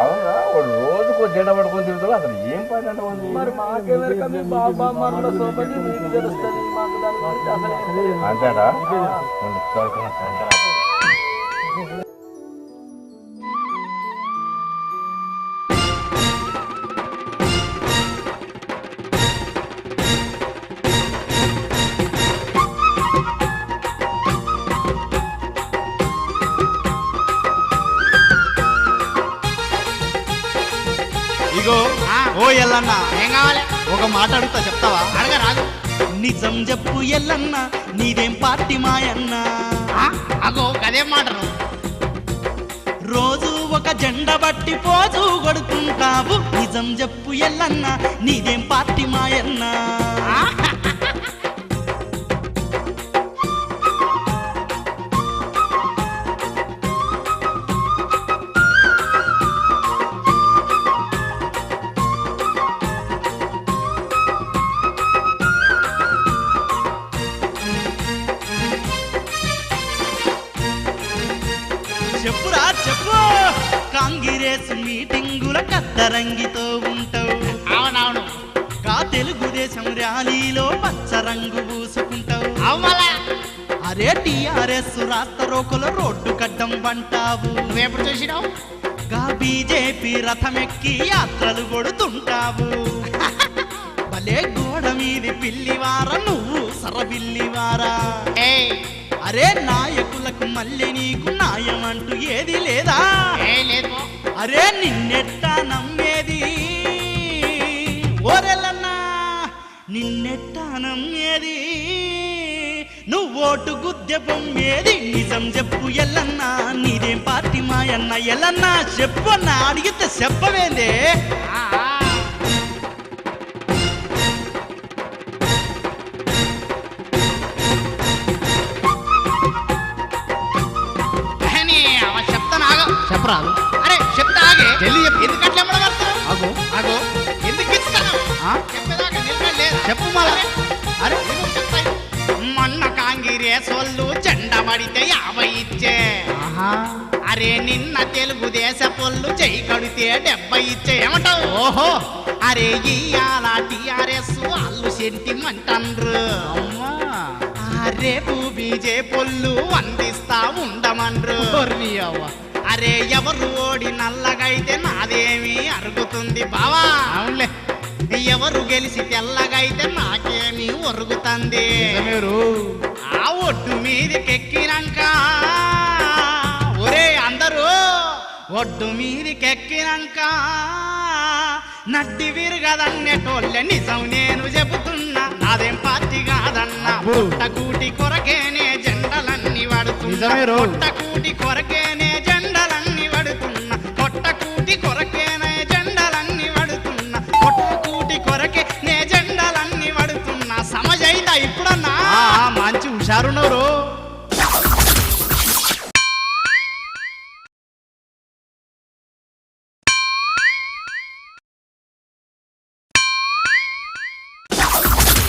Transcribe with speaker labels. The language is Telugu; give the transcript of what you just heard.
Speaker 1: అవునా? వాడు రోజుకు జెండా పట్టుకొని తిరుగుతాడు అసలు ఏం పని అంటే వాడిది?
Speaker 2: మరి మాకెవరిక మీ బాబా మరణ సోపతి మీకు తెలుస్తుంది. మాకు దాని గురించి అసలు ఏం తెలియదు.
Speaker 1: అంతేనా?
Speaker 3: ఇగో ఓ ఎల్లన్న
Speaker 4: ఏం కావాలి?
Speaker 3: ఒక మాట అడుగుతా చెప్తావా?
Speaker 4: అడగరాదు.
Speaker 3: నిజం చెప్పు ఎల్లన్న నీదేం పార్టీ మాయన్న?
Speaker 4: ఆ? అగో గదేం మాటరు
Speaker 3: రోజు ఒక జెండ బట్టి పోజు కొడుతుంటావు. నిజం చెప్పు ఎల్లన్న నీదేం పార్టీ మాయన్న? కాంగ్రెస్ మీటింగుల కద్దరంగితో ఉంటావు.
Speaker 4: అవునవును.
Speaker 3: కా తెలుగుదేశం ర్యాలీలో పచ్చ రంగు పూసుకుంటావు అరే టిఆర్ఎస్ రోకుల రోడ్డు కడ్డం వంటావు.
Speaker 4: నువ్వెప్పుడు చూసినావు?
Speaker 3: గా బీజేపీ రథమెక్కి యాత్రలు కొడుతుంటావు. భలే గోడ మీది పిల్లివార నువ్వు సరబిల్లివారా. అరే నాయకులకు మళ్ళీ నీకు న్యాయమంటూ ఏది లేదా. అరే నిన్నెట్టా నమ్మేది? ఓరెల్లన్నా నిన్నెట్టా నమ్మేది? నువ్వోటు గుద్దె పొమ్మేది? నిజం చెప్పు ఎల్లన్నా నీదేం పార్టీ మాయన్న ఎల్లన్నా? చెప్పు అన్న అడిగితే చెప్పవేందే? చెప్పరాదు
Speaker 4: అరే చెప్తా ఆగే
Speaker 3: జల్దీ చెప్పు.
Speaker 4: ఎందుకు అట్లా ఎమ్మడబడతావు?
Speaker 3: అగో
Speaker 4: అగో ఎందుకు ఇస్తాను
Speaker 3: ఆ?
Speaker 4: చెప్పేదాకా నిలబడి లేదా?
Speaker 3: చెప్పు మళ్ళా.
Speaker 4: అరే. మొన్న కాంగిరేస్ వాళ్ళు జెండ పడితే యాభై ఇచ్చే అరే నిన్న తెలుగుదేశ పొల్లు జై కడితే డెబ్బై ఇచ్చే ఏమంటావు
Speaker 3: ఓహో
Speaker 4: అరే ఇయ్యాల టిఆర్ఎస్ వాళ్ళు
Speaker 3: అమ్మా
Speaker 4: రేపు బీజే పొల్లు అందిస్తా ఉండమన్రు
Speaker 3: అవ్వ.
Speaker 4: అరే ఎవరు ఓడి నల్లగైతే నాదేమి అరుగుతుంది బావా?
Speaker 3: అవునులే.
Speaker 4: ఎవరు గెలిచి తెల్లగైతే నాకేమి ఒరుగుతుంది.
Speaker 3: నిజమేరు
Speaker 4: ఆ ఒడ్డు మీదకెక్కినాక? ఒరే అందరూ ఒడ్డు మీదకెక్కినాక? నడ్డి విరగదన్నెటోళ్ళే నిజం నేను చెబుతున్నా. నాదేం పార్టీ కాదన్నా?
Speaker 3: అబ్బో.
Speaker 4: కూటి కొరకేనే జెండలన్నీ వాడుతున్నా.
Speaker 3: నిజమే రో.
Speaker 4: కూటి కొరకేనే tem coragem.